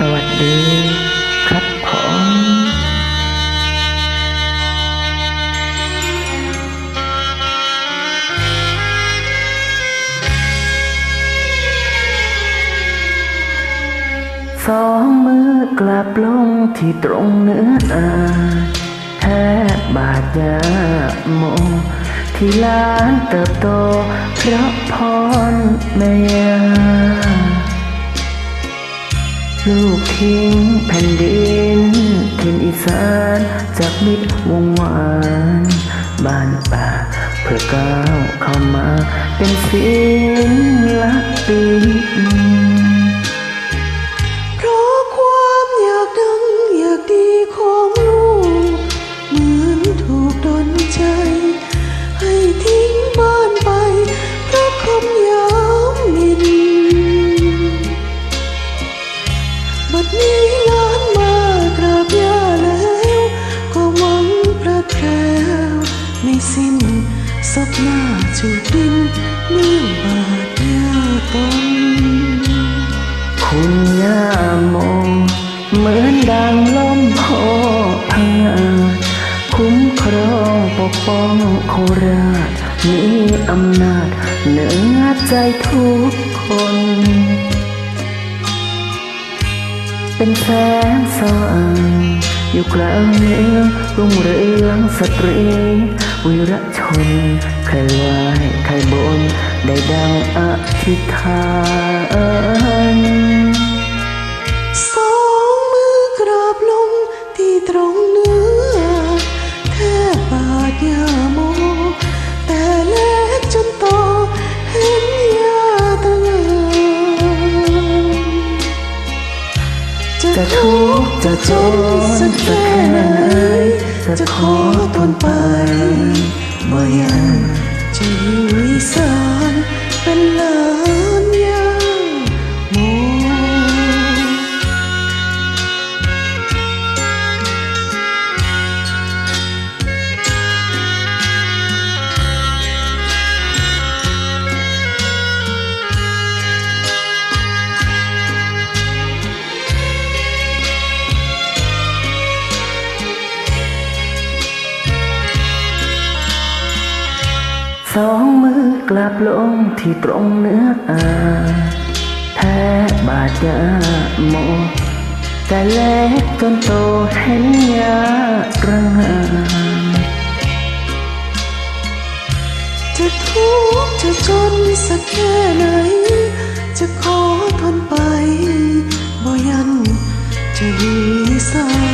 สวัสดีครับผมสองมือกลับลงที่ตรงเนื้ออาแทบบาดยาโม ที่หลานเติบโตเพราะพรแม่ยา ลูกทิ้งแผ่นดินทินอีสานจากมิตรวงวานบ้านป่าเพื่อก้าวเข้ามา เป็นศิลปิน ศพหน้าจูบดินเมื่อบาดยาตนคุณย่าโมเหมือนดังลมโพพังอาคุ้มครองปกป้องโคราชมีอำนาจเหนือใจทุกคน เป็นแสงสว่างอยู่กลางเมืองรุ่งเรืองสตรี วิระชน ใครไหวใครบน ได้ดังอธิษฐานสองมือกราบลงที่ตรงเนื้อแทบบาดยาโม แต่เล็กจนโตเห็นยาตระงจะทุกข์จะจะจจนสักแค่ไหนจะขอทนไป สองมือกลับลงที่ตรงเนื้ออาแทบบาดยาโม แต่เล็กจนโตเห็นยากระงจะทุกข์จะจนสักแค่ไหน จะขอทนไปบ่ยันจะดีสั